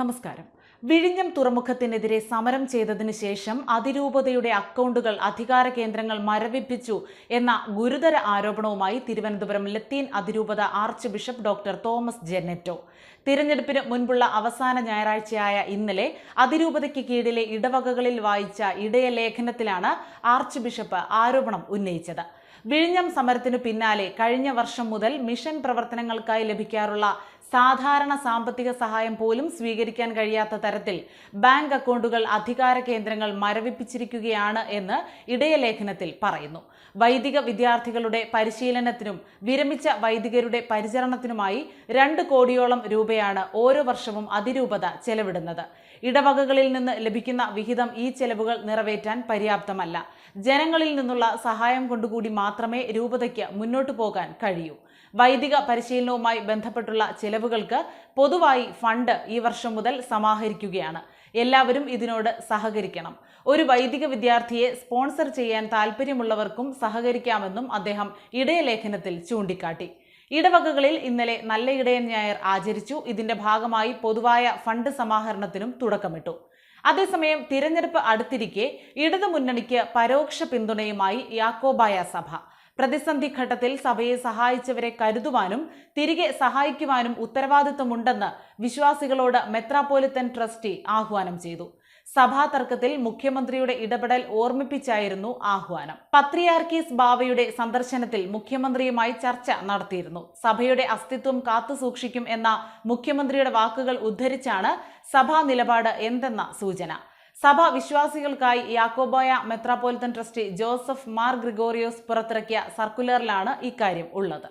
നമസ്കാരം. വിഴിഞ്ഞം തുറമുഖത്തിനെതിരെ സമരം ചെയ്തതിനു ശേഷം അതിരൂപതയുടെ അക്കൗണ്ടുകൾ അധികാര കേന്ദ്രങ്ങൾ മരവിപ്പിച്ചു എന്ന ഗുരുതര ആരോപണവുമായി തിരുവനന്തപുരം ലത്തീൻ അതിരൂപത ആർച്ച് ബിഷപ്പ് ഡോക്ടർ തോമസ് ജെന്നറ്റോ തിരഞ്ഞെടുപ്പിന് മുൻപുള്ള അവസാന ഞായറാഴ്ചയായ ഇന്നലെ അതിരൂപതയ്ക്ക് കീഴിലെ ഇടവകകളിൽ വായിച്ച ഇടയലേഖനത്തിലാണ് ആർച്ച് ബിഷപ്പ് ആരോപണം ഉന്നയിച്ചത്. വിഴിഞ്ഞം സമരത്തിനു പിന്നാലെ കഴിഞ്ഞ വർഷം മുതൽ മിഷൻ പ്രവർത്തനങ്ങൾക്കായി ലഭിക്കാറുള്ള സാധാരണ സാമ്പത്തിക സഹായം പോലും സ്വീകരിക്കാൻ കഴിയാത്ത തരത്തിൽ ബാങ്ക് അക്കൗണ്ടുകൾ അധികാര കേന്ദ്രങ്ങൾ മരവിപ്പിച്ചിരിക്കുകയാണ് എന്ന് ഇടയലേഖനത്തിൽ പറയുന്നു. വൈദിക വിദ്യാർത്ഥികളുടെ പരിശീലനത്തിനും വിരമിച്ച വൈദികരുടെ പരിചരണത്തിനുമായി രണ്ട് കോടിയോളം രൂപയാണ് ഓരോ വർഷവും അതിരൂപത ചെലവിടുന്നത്. ഇടവകകളിൽ നിന്ന് ലഭിക്കുന്ന വിഹിതം ഈ ചെലവുകൾ നിറവേറ്റാൻ പര്യാപ്തമല്ല. ജനങ്ങളിൽ നിന്നുള്ള സഹായം കൊണ്ടുകൂടി മാത്രമേ രൂപതയ്ക്ക് മുന്നോട്ടു പോകാൻ കഴിയൂ. വൈദിക പരിശീലനവുമായി ബന്ധപ്പെട്ടുള്ള ചെലവുകൾക്ക് പൊതുവായി ഫണ്ട് ഈ വർഷം മുതൽ സമാഹരിക്കുകയാണ്. എല്ലാവരും ഇതിനോട് സഹകരിക്കണം. ഒരു വൈദിക വിദ്യാർത്ഥിയെ സ്പോൺസർ ചെയ്യാൻ താല്പര്യമുള്ളവർക്കും സഹകരിക്കാമെന്നും അദ്ദേഹം ഇടയലേഖനത്തിൽ ചൂണ്ടിക്കാട്ടി. ഇടവകകളിൽ ഇന്നലെ നല്ല ഇടയൻ ഞായർ ആചരിച്ചു. ഇതിന്റെ ഭാഗമായി പൊതുവായ ഫണ്ട് സമാഹരണത്തിനും തുടക്കമിട്ടു. അതേസമയം തിരഞ്ഞെടുപ്പ് അടുത്തിരിക്കെ ഇടതുമുന്നണിക്ക് പരോക്ഷ പിന്തുണയുമായി യാക്കോബായ സഭ. പ്രതിസന്ധി ഘട്ടത്തിൽ സഭയെ സഹായിച്ചവരെ കരുതുവാനും തിരികെ സഹായിക്കുവാനും ഉത്തരവാദിത്വമുണ്ടെന്ന് വിശ്വാസികളോട് മെത്രാപ്പോലിത്തൻ ട്രസ്റ്റി ആഹ്വാനം ചെയ്തു. സഭാ തർക്കത്തിൽ മുഖ്യമന്ത്രിയുടെ ഇടപെടൽ ഓർമ്മിപ്പിച്ചായിരുന്നു ആഹ്വാനം. പത്രിയാർക്കീസ് ബാവയുടെ സന്ദർശനത്തിൽ മുഖ്യമന്ത്രിയുമായി ചർച്ച നടത്തിയിരുന്നു. സഭയുടെ അസ്തിത്വം കാത്തുസൂക്ഷിക്കും എന്ന മുഖ്യമന്ത്രിയുടെ വാക്കുകൾ ഉദ്ധരിച്ചാണ് സഭാ നിലപാട് എന്തെന്ന സൂചന. സഭ വിശ്വാസികൾക്കായി Yakobaya metropolitan trustee Joseph Mar Gregorios പുറത്തിറക്കിയ സർക്കുലറിലാണ് ഇക്കാര്യം ഉള്ളത്.